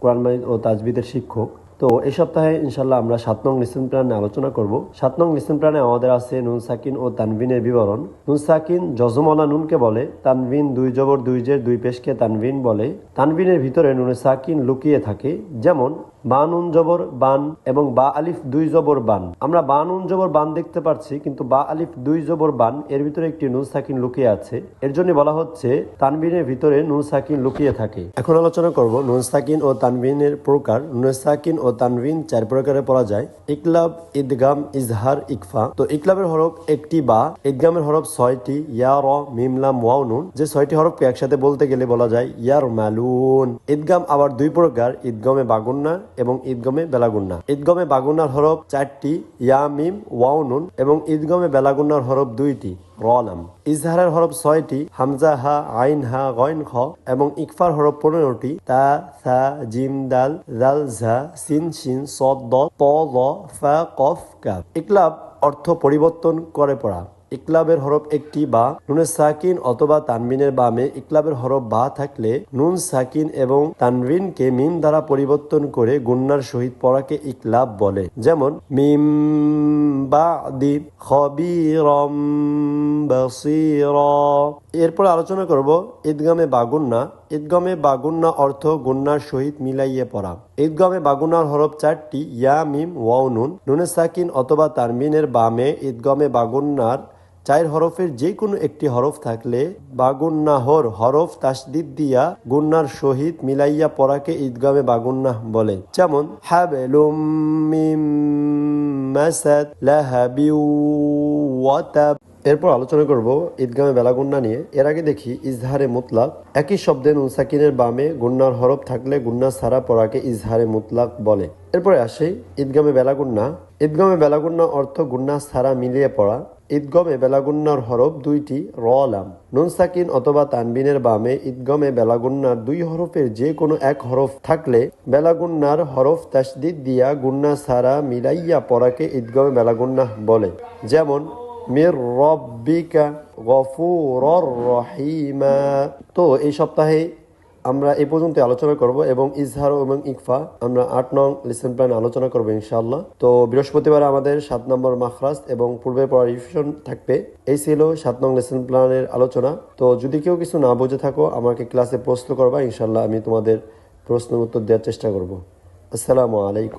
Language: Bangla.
কোরআন মাজিদ ও তাজবিদের শিক্ষক। তো এই সপ্তাহে ইনশাল্লাহ আমরা সাত নং লিসন প্ল্যানে আলোচনা করব। সাত নং লিসন প্ল্যানে আমাদের আছে নুন সাকিন ও তানভিনের বিবরণ। নুন সাকিন জজমলা নুনকে বলে, তানভিন দুই জবর দুই জের দুই পেশকে তানভিন বলে। তানভিনের ভিতরে নুনে সাকিন লুকিয়ে থাকে, যেমন বা নুন জবর বান এবং বা আলিফ দুই জবর বান। আমরা বা নুন জবর বান দেখতে পাচ্ছি কিন্তু বা আলিফ দুই জবর বান, এর ভিতরে একটি নুন সাকিন লুকিয়ে আছে। এর জন্য বলা হচ্ছে তানবিনের ভিতরে নুন সাকিন লুকিয়ে থাকে। এখন আলোচনা করব নুন সাকিন ও তানবিনের প্রকার। নুন সাকিন ও তানবিন চার প্রকারে পড়া যায়। ইকলাব, ইদগাম, ইজহার, ইকফা। তো ইকলাবের হরফ একটি বা, ইদগামের হরফ ছয়টি, ইয়া, র মিমলাম ওয়াও, নুন। যে ছয়টি হরফকে একসাথে বলতে গেলে বলা যায় ইয়ার মালুন ইদগাম আবার দুই প্রকার, ইদগমে বাগুন্না এবং ঈদগমে বেলাগুন্না ঈদগমে বাগুন্নার হরফ চারটি, ইয়া, মিম, ওয়াও, নুন এবং ঈদগমে বেলাগুন্নার হরফ দুইটি। রলাম ইজহারের হরফ ছয়টি, হামজা, হা, আইন, হা, গয়ন, খ এবং ইকফার হরফ পনেরোটি, তা, সা, জিম, দাল দাল ঝা, সিন সিন সদ দ প, ল, ফা, কফ, কাফ। ইকলাব অর্থ পরিবর্তন করে পড়া। ইকলাবের হরফ একটি বা নুনে সাকিন অথবা তানবিনের বামে ইকলাবের হরফ বা থাকলে নুন, সাকিন এবং তানবিনকে মিম দ্বারা পরিবর্তন করে গুন্নার সহিত পড়াকে ইকলাব বলে। যেমন, মিম বা খবিরম এরপর আলোচনা করব ঈদগামে বাগুন্না ঈদগমে বাগুন্না অর্থ গুন্নার সহিত মিলাইয়ে পড়া। ঈদগমে বাগুন্নার হরফ চারটি, ইয়া, মিম, ওয়াও, নুন। নুনে সাকিন অথবা তানবিনের বামে ঈদগমে বাগুন্নার চার হরফের যে কোনো একটি হরফ থাকলে বাগুন্নাহর হরফ তাসদিদ দিয়া গুন্নার সহিত মিলাইয়া পড়াকে ঈদগামে বাগুন্নাহ বলে। যেমন ওয়াতাব। এরপর আলোচনা করব ঈদগামে বেলাগুন্না নিয়ে। এর আগে দেখি ইজহারে মুতলাক। একই শব্দে নুন সাকিনের বামে গুন্নার হরফ থাকলে গুন্না সারা পড়াকে ইজহারে মুতলাক বলে। এরপরে আসে ঈদগামে বেলাগুন্না ঈদগামে বেলাগুন্না অর্থ গুন্না সারা মিলিয়ে পড়া। ঈদগমে বেলাগুন্নার হরফ দুইটি, রলাম, নুন সাকিন অথবা তানবিনের বামে ঈদগমে বেলাগুন্নার দুই হরফের যে কোনো এক হরফ থাকলে বেলাগুন্নার হরফ তাসদিদ দিয়া গুন্না সারা মিলাইয়া পড়াকে ঈদগমে বেলাগুন্না বলে। যেমন, মির রব্বিকা গফুরর রহিমা। তো এই সপ্তাহে আমরা এই পর্যন্ত আলোচনা করব এবং ইজহার এবং ইকফা, আমরা আট নং লিসেন প্ল্যান আলোচনা করব ইনশাআল্লাহ। তো বৃহস্পতিবার আমাদের সাত নম্বর মাখরাজ এবং পূর্বে পড়া রিভিশন থাকবে। এই ছিল সাত নং লেসন প্ল্যানের আলোচনা। তো যদি কেউ কিছু না বুঝে থাকো, আমাকে ক্লাসে প্রশ্ন করবা ইনশাল্লাহ আমি তোমাদের প্রশ্নের উত্তর দেওয়ার চেষ্টা করব। আসসালামু আলাইকুম।